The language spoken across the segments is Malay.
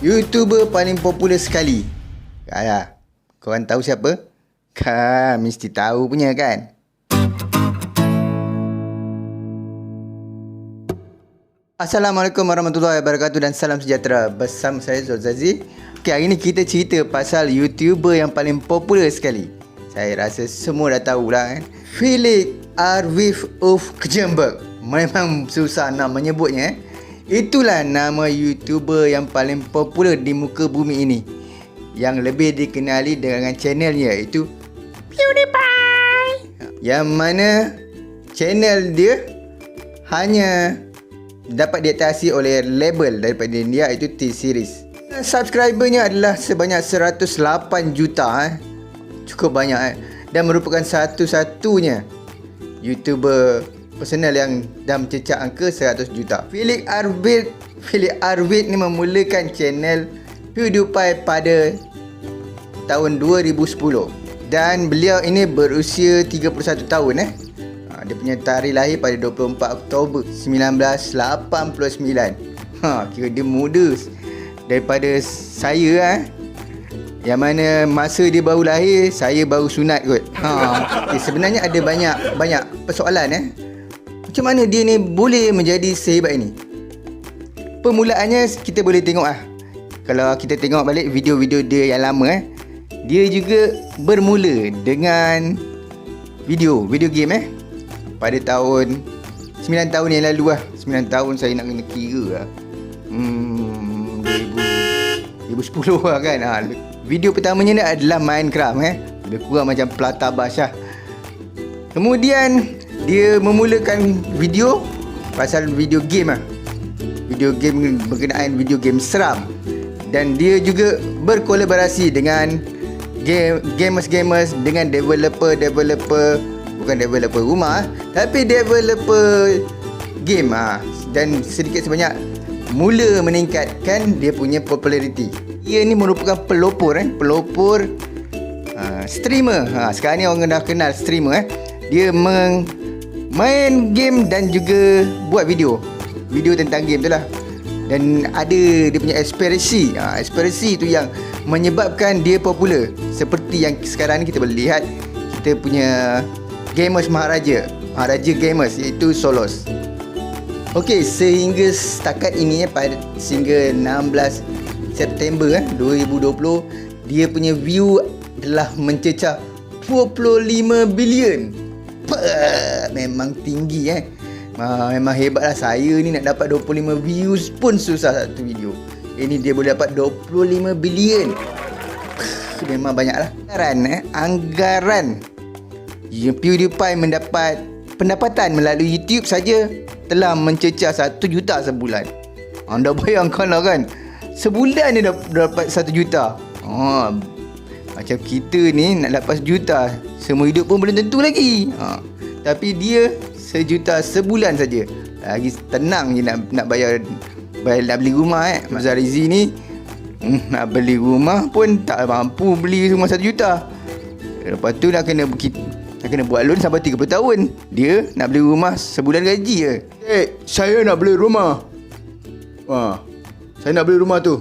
YouTuber paling popular sekali. Alah, korang tahu siapa? Kan, mesti tahu punya kan? Assalamualaikum warahmatullahi wabarakatuh dan salam sejahtera bersama saya Zul Zazi. Okay, hari ni kita cerita pasal YouTuber yang paling popular sekali. Saya rasa semua dah tahu lah kan. Felix Arwif of Kejemberg. Memang susah nak menyebutnya eh. Itulah nama YouTuber yang paling popular di muka bumi ini. Yang lebih dikenali dengan channelnya iaitu PewDiePie. Yang mana channel dia hanya dapat diatasi oleh label daripada India iaitu T-Series. Subscribernya adalah sebanyak 108 juta eh. Cukup banyak eh. Dan merupakan satu-satunya YouTuber personal yang dah mencecah angka 100 juta. Felix Arvid Felix Arvid ni memulakan channel PewDiePie pada tahun 2010 dan beliau ini berusia 31 tahun eh. Ha, dia punya tarikh lahir pada 24 Oktober 1989. Ha, kira dia muda daripada saya eh. Yang mana masa dia baru lahir, saya baru sunat kot. Ha, okay, sebenarnya ada banyak banyak persoalan eh. Macam mana dia ni boleh menjadi sehebat ini? Permulaannya kita boleh tengok ah. Kalau kita tengok balik video-video dia yang lama eh. Dia juga bermula dengan video, video game eh pada tahun 9 tahun yang lalu lah 9 tahun saya nak kena kira lah hmm, 2000, 2010 lah kan ha. video pertamanya ni adalah Minecraft eh lebih kurang macam Plata Bash lah kemudian dia memulakan video pasal video game lah. Video game berkenaan video game seram. Dan dia juga berkolaborasi dengan game gamers-gamers dengan developer-developer bukan developer rumah tapi developer game ah. Dan sedikit sebanyak mula meningkatkan dia punya populariti. Ia ni merupakan pelopor eh. Pelopor uh, streamer. Ha sekarang ni orang dah kenal streamer eh. Dia meng, main game dan juga buat video. Video tentang game tu lah. Dan ada dia punya aspirasi ha, aspirasi tu yang menyebabkan dia popular. Seperti yang sekarang ni kita boleh lihat kita punya Gamers Maharaja. Maharaja Gamers iaitu Solos. Okey, sehingga setakat ini eh, pada sehingga 16 September eh, 2020 dia punya view telah mencecah 25 bilion. Memang tinggi eh. Ha, memang hebatlah saya ni nak dapat 25 views pun susah satu video. Ini dia boleh dapat 25 bilion. Memang banyaklah. Anggaran eh, anggaran yang PewDiePie mendapat pendapatan melalui YouTube saja telah mencecah 1 juta sebulan. Anda bayangkanlah kan. Sebulan dia dapat 1 juta. Ha, macam kita ni nak dapat sejuta semua hidup pun belum tentu lagi. Ha, tapi dia sejuta sebulan saja. Lagi tenang je nak nak bayar bayar nak beli rumah eh. Mas Rizi ni hmm, nak beli rumah pun tak mampu beli rumah 1 juta. Lepas tu nak kena nak kena buat loan sampai 30 tahun. Dia nak beli rumah sebulan gaji je. Eh, saya nak beli rumah. Wah. Saya nak beli rumah tu.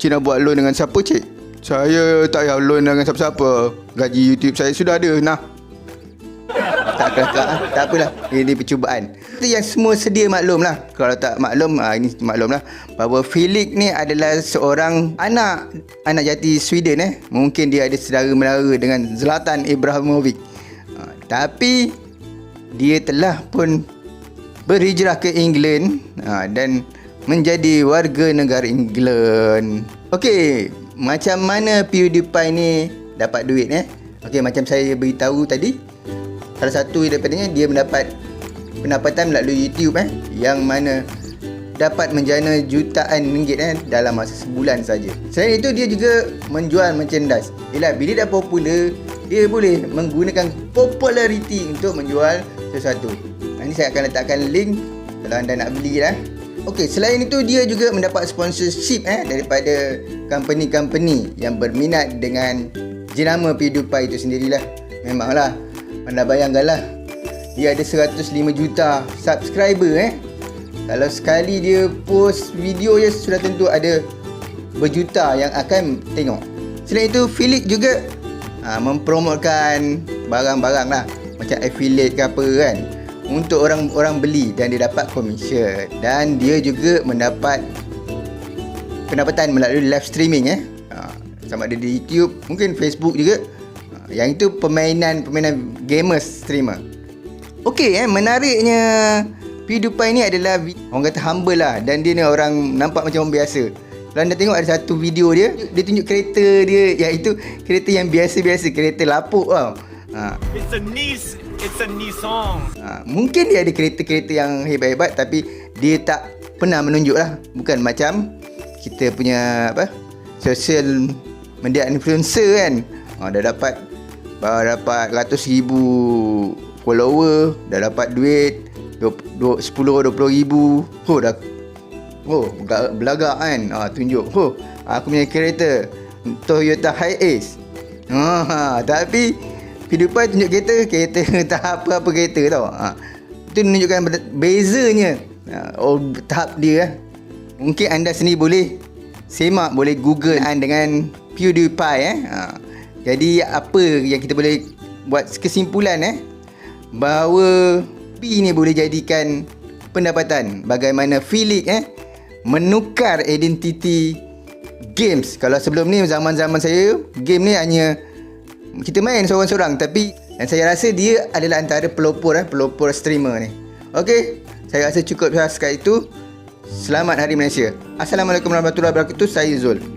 Cik nak buat loan dengan siapa, cik? Saya tak payah loan dengan siapa-siapa. Gaji YouTube saya sudah ada. Nah. Tak, tak, tak, tak apalah. Ini percubaan. Itu yang semua sedia maklum lah. Kalau tak maklum, ah, ini maklum lah. Bahawa Felix ni adalah seorang anak anak jati Sweden eh. Mungkin dia ada saudara menara dengan Zlatan Ibrahimovic. Tapi dia telah pun berhijrah ke England ha, dan menjadi warga negara England. Okey, macam mana PewDiePie ni dapat duit eh? Okey, macam saya beritahu tadi, salah satu daripadanya dia mendapat pendapatan melalui YouTube eh yang mana dapat menjana jutaan ringgit eh dalam masa sebulan saja. Selain itu dia juga menjual merchandise. Yalah bila dah popular dia boleh menggunakan populariti untuk menjual sesuatu. Nanti saya akan letakkan link kalau anda nak beli lah. Okey, selain itu dia juga mendapat sponsorship eh daripada company-company yang berminat dengan jenama PewDiePie itu sendirilah. Memanglah. Anda bayangkanlah. Dia ada 105 juta subscriber eh. Kalau sekali dia post video je sudah tentu ada berjuta yang akan tengok. Selain itu, Philip juga ha, mempromotkan barang-barang lah. Macam affiliate ke apa kan. Untuk orang-orang beli dan dia dapat commission. Dan dia juga mendapat pendapatan melalui live streaming eh. Ha, sama ada di YouTube, mungkin Facebook juga. Yang itu permainan-permainan gamers streamer. Okey eh, menariknya PewDiePie ni adalah orang kata humble lah dan dia ni orang nampak macam orang biasa. Kalau anda tengok ada satu video dia, dia tunjuk kereta dia iaitu kereta yang biasa-biasa, kereta lapuk tau. Ha, It's a niece. It's a Nissan. ha, mungkin dia ada kereta-kereta yang hebat-hebat tapi dia tak pernah menunjuk lah. Bukan macam kita punya apa social media influencer kan. Ha, dah dapat dah dapat ratus ribu follower, dah dapat duit 10 20 ribu. Oh dah Oh, belagak, kan. Ha, tunjuk. Oh, aku punya kereta Toyota Hiace. Ha, tapi PewDiePie tunjuk kereta, kereta tak apa-apa kereta tau. Ha. Itu menunjukkan be- bezanya. Ha, oh, tahap dia. eh. Mungkin anda sendiri boleh semak, boleh google kan dengan PewDiePie eh. Ha. Jadi apa yang kita boleh buat kesimpulan eh bahawa P ni boleh jadikan pendapatan bagaimana Felix eh menukar identiti games. Kalau sebelum ni zaman-zaman saya game ni hanya kita main seorang-seorang tapi dan saya rasa dia adalah antara pelopor eh pelopor streamer ni. Okey, saya rasa cukup sekali itu. Selamat Hari Malaysia. Assalamualaikum warahmatullahi wabarakatuh. Saya Zul.